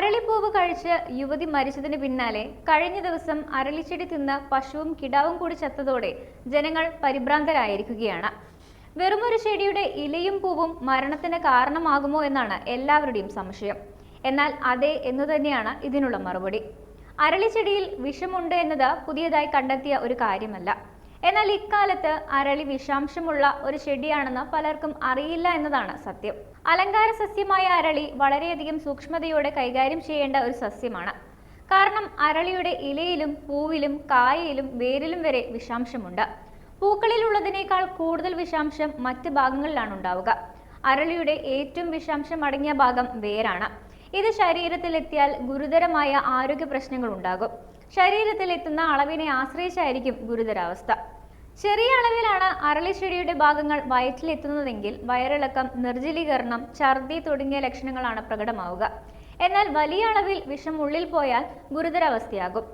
അരളിപ്പൂവ് കഴിച്ച് യുവതി മരിച്ചതിന് പിന്നാലെ കഴിഞ്ഞ ദിവസം അരളിച്ചെടി തിന്ന പശുവും കിടാവും കൂടി ചത്തതോടെ ജനങ്ങൾ പരിഭ്രാന്തരായിരിക്കുകയാണ്. വെറുമൊരു ചെടിയുടെ ഇലയും പൂവും മരണത്തിന് കാരണമാകുമോ എന്നാണ് എല്ലാവരുടെയും സംശയം. എന്നാൽ അതെ എന്നു തന്നെയാണ് ഇതിനുള്ള മറുപടി. അരളിച്ചെടിയിൽ വിഷമുണ്ട് എന്നത് പുതിയതായി കണ്ടെത്തിയ ഒരു കാര്യമല്ല. എന്നാൽ ഇക്കാലത്ത് അരളി വിഷാംശമുള്ള ഒരു ചെടിയാണെന്ന് പലർക്കും അറിയില്ല എന്നതാണ് സത്യം. അലങ്കാര സസ്യമായ അരളി വളരെയധികം സൂക്ഷ്മതയോടെ കൈകാര്യം ചെയ്യേണ്ട ഒരു സസ്യമാണ്. കാരണം അരളിയുടെ ഇലയിലും പൂവിലും കായയിലും വേരിലും വരെ വിഷാംശമുണ്ട്. പൂക്കളിലുള്ളതിനേക്കാൾ കൂടുതൽ വിഷാംശം മറ്റ് ഭാഗങ്ങളിലാണ് ഉണ്ടാവുക. അരളിയുടെ ഏറ്റവും വിഷാംശം അടങ്ങിയ ഭാഗം വേരാണ്. ഇത് ശരീരത്തിലെത്തിയാൽ ഗുരുതരമായ ആരോഗ്യ പ്രശ്നങ്ങൾ ഉണ്ടാകും. ശരീരത്തിൽ എത്തുന്ന അളവിനെ ആശ്രയിച്ചായിരിക്കും ഗുരുതരാവസ്ഥ. ചെറിയ അളവിലാണ് അരളിച്ചെടിയുടെ ഭാഗങ്ങൾ വയറ്റിലെത്തുന്നതെങ്കിൽ വയറിളക്കം നിർജലീകരണം ഛർദി തുടങ്ങിയ ലക്ഷണങ്ങളാണ് പ്രകടമാവുക. എന്നാൽ വലിയ അളവിൽ വിഷം ഉള്ളിൽ പോയാൽ ഗുരുതരാവസ്ഥയാകും.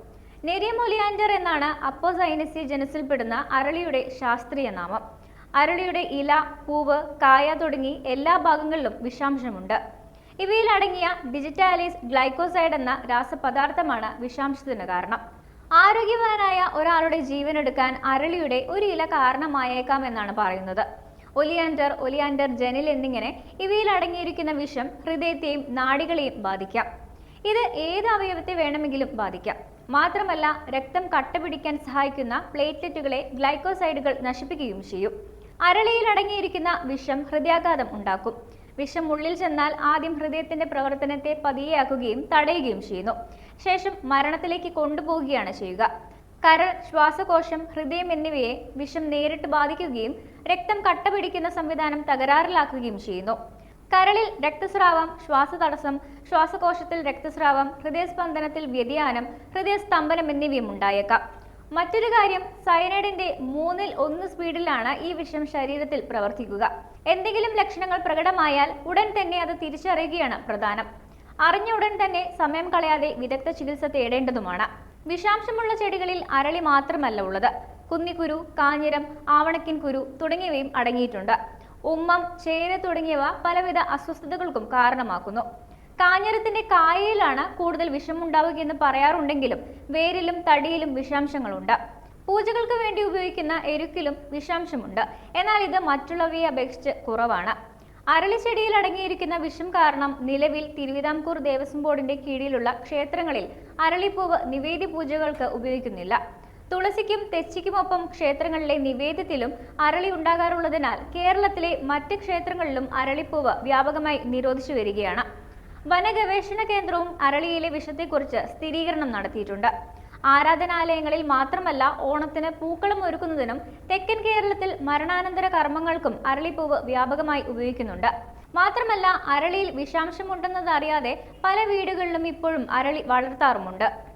നെരിയമൊലിയാൻഡർ എന്നാണ് അപ്പോസൈനസി ജനസിൽപ്പെടുന്ന അരളിയുടെ ശാസ്ത്രീയ നാമം. അരളിയുടെ ഇല പൂവ് കായ തുടങ്ങി എല്ലാ ഭാഗങ്ങളിലും വിഷാംശമുണ്ട്. ഇവയിൽ അടങ്ങിയ ഡിജിറ്റാലിസ് ഗ്ലൈക്കോസൈഡ് എന്ന രാസപദാർത്ഥമാണ് വിഷാംശത്തിന് കാരണം. ആരോഗ്യവാനായ ഒരാളുടെ ജീവൻ എടുക്കാൻ അരളിയുടെ ഒരു ഇല കാരണമായേക്കാം എന്നാണ് പറയുന്നത്. ഒലിയാൻഡർ ഒലിയാൻഡർ ജനിൽ എന്നിങ്ങനെ ഇവയിൽ അടങ്ങിയിരിക്കുന്ന വിഷം ഹൃദയത്തെയും നാടികളെയും ബാധിക്കാം. ഇത് ഏത് അവയവത്തെ വേണമെങ്കിലും ബാധിക്കാം. മാത്രമല്ല രക്തം കട്ടപിടിക്കാൻ സഹായിക്കുന്ന പ്ലേറ്റ്ലെറ്റുകളെ ഗ്ലൈക്കോസൈഡുകൾ നശിപ്പിക്കുകയും ചെയ്യും. അരളിയിൽ അടങ്ങിയിരിക്കുന്ന വിഷം ഹൃദയാഘാതം ഉണ്ടാക്കും. വിഷം ഉള്ളിൽ ചെന്നാൽ ആദ്യം ഹൃദയത്തിന്റെ പ്രവർത്തനത്തെ പതിയെയാക്കുകയും തടയുകയും ചെയ്യുന്നു. ശേഷം മരണത്തിലേക്ക് കൊണ്ടുപോവുകയാണ് ചെയ്യുക. കരൾ ശ്വാസകോശം ഹൃദയം എന്നിവയെ വിഷം നേരിട്ട് ബാധിക്കുകയും രക്തം കട്ട പിടിക്കുന്ന സംവിധാനം തകരാറിലാക്കുകയും ചെയ്യുന്നു. കരളിൽ രക്തസ്രാവം ശ്വാസതടസ്സം ശ്വാസകോശത്തിൽ രക്തസ്രാവം ഹൃദയസ്പന്ദനത്തിൽ വ്യതിയാനം ഹൃദയസ്തംഭനം എന്നിവയും ഉണ്ടായേക്കാം. മറ്റൊരു കാര്യം സയനൈഡിന്റെ മൂന്നിൽ ഒന്ന് സ്പീഡിലാണ് ഈ വിഷം ശരീരത്തിൽ പ്രവർത്തിക്കുക. എന്തെങ്കിലും ലക്ഷണങ്ങൾ പ്രകടമായാൽ ഉടൻ തന്നെ അത് തിരിച്ചറിയുകയാണ് പ്രധാനം. അറിഞ്ഞ ഉടൻ തന്നെ സമയം കളയാതെ വിദഗ്ധ ചികിത്സ തേടേണ്ടതുമാണ്. വിഷാംശമുള്ള ചെടികളിൽ അരളി മാത്രമല്ല ഉള്ളത്. കുന്നിക്കുരു കാഞ്ഞിരം ആവണക്കിൻ കുരു തുടങ്ങിയവയും അടങ്ങിയിട്ടുണ്ട്. ഉമ്മം ചേര തുടങ്ങിയവ പലവിധ അസ്വസ്ഥതകൾക്കും കാരണമാക്കുന്നു. കാഞ്ഞിരത്തിന്റെ കായയിലാണ് കൂടുതൽ വിഷമുണ്ടാവുക എന്ന് പറയാറുണ്ടെങ്കിലും വേരിലും തടിയിലും വിഷാംശങ്ങളുണ്ട്. പൂജകൾക്ക് വേണ്ടി ഉപയോഗിക്കുന്ന എരുക്കിലും വിഷാംശമുണ്ട്. എന്നാൽ ഇത് മറ്റുള്ളവയെ അപേക്ഷിച്ച് കുറവാണ്. അരളിച്ചെടിയിൽ അടങ്ങിയിരിക്കുന്ന വിഷം കാരണം നിലവിൽ തിരുവിതാംകൂർ ദേവസ്വം ബോർഡിന്റെ കീഴിലുള്ള ക്ഷേത്രങ്ങളിൽ അരളിപ്പൂവ് നിവേദ്യ പൂജകൾക്ക് ഉപയോഗിക്കുന്നില്ല. തുളസിക്കും തെച്ചിക്കുമൊപ്പം ക്ഷേത്രങ്ങളിലെ നിവേദ്യത്തിലും അരളി ഉണ്ടാകാറുള്ളതിനാൽ കേരളത്തിലെ മറ്റ് ക്ഷേത്രങ്ങളിലും അരളിപ്പൂവ് വ്യാപകമായി നിരോധിച്ചു വരികയാണ്. വനഗവേഷണ കേന്ദ്രവും അരളിയിലെ വിഷത്തെക്കുറിച്ച് സ്ഥിരീകരണം നടത്തിയിട്ടുണ്ട്. ആരാധനാലയങ്ങളിൽ മാത്രമല്ല ഓണത്തിന് പൂക്കളം ഒരുക്കുന്നതിനും തെക്കൻ കേരളത്തിൽ മരണാനന്തര കർമ്മങ്ങൾക്കും അരളിപ്പൂവ് വ്യാപകമായി ഉപയോഗിക്കുന്നുണ്ട്. മാത്രമല്ല അരളിയിൽ വിഷാംശമുണ്ടെന്നത് അറിയാതെ പല വീടുകളിലും ഇപ്പോഴും അരളി വളർത്താറുമുണ്ട്.